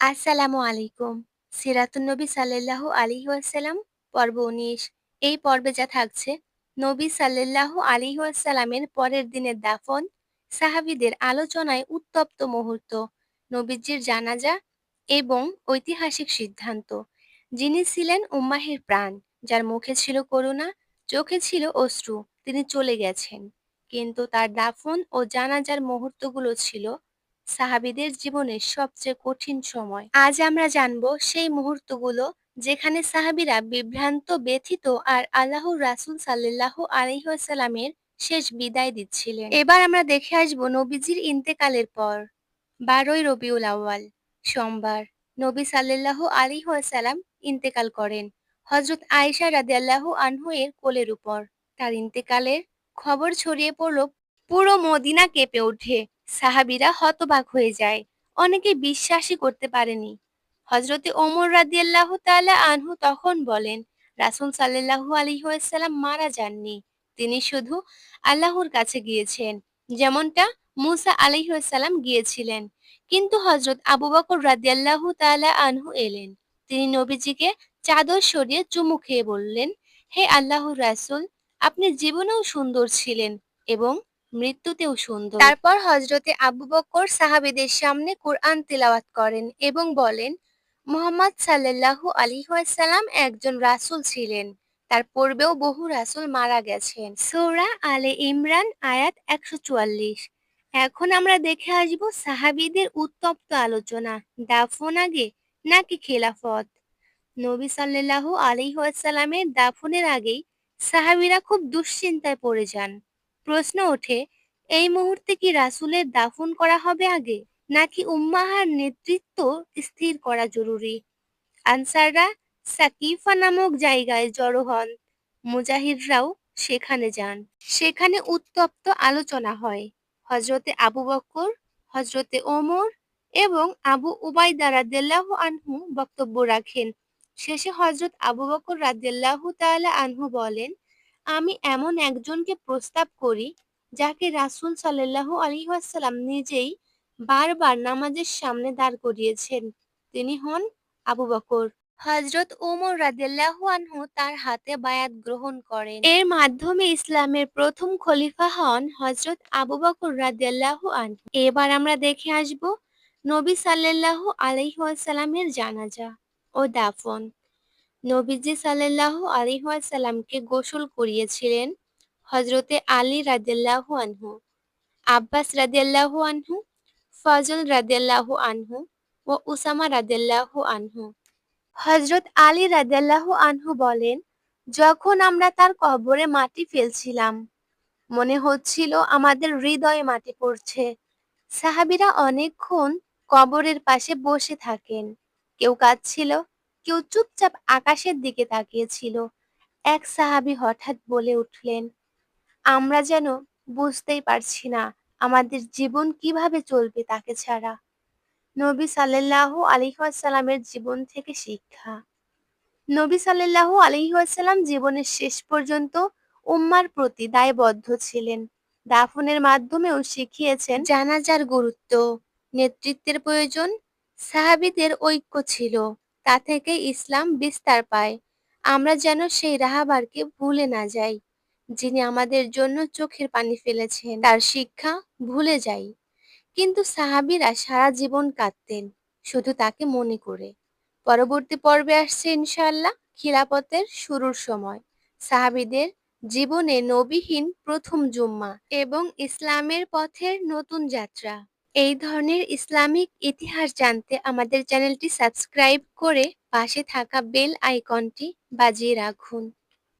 আসসালামু আলাইকুম। সিরাতুন নবী সাল্লাল্লাহু আলাইহি ওয়াসাল্লাম পর্ব ১৯ এই পর্বে যা থাকছে নবী সাল্লাল্লাহু আলাইহি ওয়াসাল্লামের পরের দিনের দাফন, সাহাবীদের আলোচনায় উত্তপ্ত মুহূর্ত, নবীজির জানাজা এবং ঐতিহাসিক সিদ্ধান্ত। যিনি ছিলেন উম্মাহের প্রাণ, যার মুখে ছিল করুণা, চোখে ছিল অশ্রু, তিনি চলে গেছেন। কিন্তু তার দাফন ও জানাজার মুহূর্তগুলো ছিল সাহাবীদের জীবনের সবচেয়ে কঠিন সময়। আজ আমরা জানব সেই মুহূর্তগুলো যেখানে সাহাবিরা বিভ্রান্ত, ব্যথিত আর আল্লাহর রাসূল সাল্লাল্লাহু আলাইহি শেষ বিদায় দিচ্ছিলেন। এবার আমরা দেখে আসব নবীজির ইন্তেকালের পর বারোই রবিউল আউয়াল সোমবার নবী আলাইহি ওয়াসাল্লাম ইন্তেকাল করেন হযরত আয়েশা রাদিয়াল্লাহু আনহু এর কোলের উপর। তার ইন্তেকালের খবর ছড়িয়ে পড়ল পুরো মদিনা কেঁপে ওঠে সাহাবীরা হতবাক হয়ে যায়। অনেকে বিশ্বাসই করতে পারেনি। হজরতে ওমর রাদিয়াল্লাহু তাআলা আনহু তখন বলেন, রাসূল সাল্লাল্লাহু আলাইহি ওয়াসাল্লাম মারা যাননি। তিনি শুধু আল্লাহর কাছে গিয়েছেন, যেমনটা মুসা আলাইহি ওয়াসাল্লাম গিয়েছিলেন। কিন্তু হজরত আবু বকর রাদিয়াল্লাহু তাআলা আনহু এলেন। তিনি নবীজিকে চাদর সরিয়ে চুমু খেয়ে বললেন, হে আল্লাহর রাসূল, আপনি জীবনেও সুন্দর ছিলেন এবং মৃত্যুতেও সুন্দর। তারপর হজরতে আবু বকর সাহাবীদের সামনে কোরআন তিলাওয়াত করেন এবং বলেন, মোহাম্মদ সাল্লাল্লাহু আলাইহি ওয়াসাল্লাম একজন রাসূল ছিলেন। তার পূর্বেও বহু রাসূল মারা গেছেন। সূরা আলে ইমরান, আয়াত 144 এখন আমরা দেখে আসব সাহাবিদের উত্তপ্ত আলোচনা, দাফন আগে নাকি খেলাফত? নবী সাল্লাল্লাহু ওয়াসাল্লামের দাফনের আগেই সাহাবিরা খুব দুশ্চিন্তায় পড়ে যান। প্রশ্ন ওঠে, এই মুহূর্তে কি রাসূলের দাফন করা হবে আগে, নাকি উম্মাহার নেতৃত্ব স্থির করা জরুরি? আনসাররা সাকিফা নামক জায়গায় জড়ো হন। মুজাহিদরাও সেখানে যান। সেখানে উত্তপ্ত আলোচনা হয়। হজরতে আবু বকর হজরতে ওমর এবং আবু উবাইদা রাদিয়াল্লাহু আনহু বক্তব্য রাখেন। শেষে হজরত আবু বকর রাদিয়াল্লাহু তাআলা আনহু বলেন আমি এমন একজনকে প্রস্তাব করি যাকে রাসূল সাল্লাল্লাহু আলাইহি ওয়াসাল্লাম নিজেই বারবার নামাজের সামনে দাঁড় করিয়েছেন। তিনি হন আবু বকর। হজরত ওমর রাদিয়াল্লাহু আনহু তার হাতে বায়াত গ্রহণ করেন। এর মাধ্যমে ইসলামের প্রথম খলিফা হন হজরত আবু বকর রাদিয়াল্লাহু আনহু। এবার আমরা দেখে আসব নবী সাল্লাল্লাহু আলাইহি ওয়াসাল্লামের জানাজা ও দাফন। নবীজি সাল্লাল্লাহু আলাইহি ওয়াসাল্লামকে গোসল করিয়েছিলেন হজরতে আলী রাদিয়াল্লাহু আনহু, আব্বাস রাদিয়াল্লাহু আনহু, ফজল রাদিয়াল্লাহু আনহু ও উসামা রাদিয়াল্লাহু আনহু। হজরত আলী রাদিয়াল্লাহু আনহু বলেন, যখন আমরা তার কবরে মাটি ফেলছিলাম, মনে হচ্ছিল আমাদের হৃদয়ে মাটি পড়ছে। সাহাবিরা অনেকক্ষণ কবরের পাশে বসে থাকেন। কেউ কাঁদছিল কেউ চুপচাপ আকাশের দিকে তাকিয়েছিল। এক সাহাবি হঠাৎ বলে উঠলেন, আমরা যেন বুঝতেই পারছি না আমাদের জীবন কীভাবে চলবে তাকে ছাড়া। নবী সাল্লাল্লাহু আলাইহি ওয়াসাল্লামের জীবন থেকে শিক্ষা। নবী সাল্লাল্লাহু আলাইহি ওয়াসাল্লাম জীবনের শেষ পর্যন্ত উম্মার প্রতি দায়বদ্ধ ছিলেন। দাফনের মাধ্যমেও শিখিয়েছেন জানাজার গুরুত্ব, নেতৃত্বের প্রয়োজন, সাহাবিদের ঐক্য ছিল। তা থেকে ইসলাম বিস্তার পায়। আমরা যেন সেই রাহাবারকে ভুলে না যাই, যিনি আমাদের জন্য চোখের পানি ফেলেছেন। তার শিক্ষা ভুলে যাই। কিন্তু সাহাবীরা সারা জীবন কাঁদতেন, শুধু তাকে মনে করে। পরবর্তী পর্বে আসছে ইনশাআল্লাহ খিলাফতের শুরুর সময়। সাহাবীদের জীবনে নবীহীন প্রথম জুম্মা এবং ইসলামের পথের নতুন যাত্রা। এই ধরনের ইসলামিক ইতিহাস জানতে আমাদের চ্যানেলটি সাবস্ক্রাইব করে পাশে থাকা বেল আইকনটি বাজিয়ে রাখুন।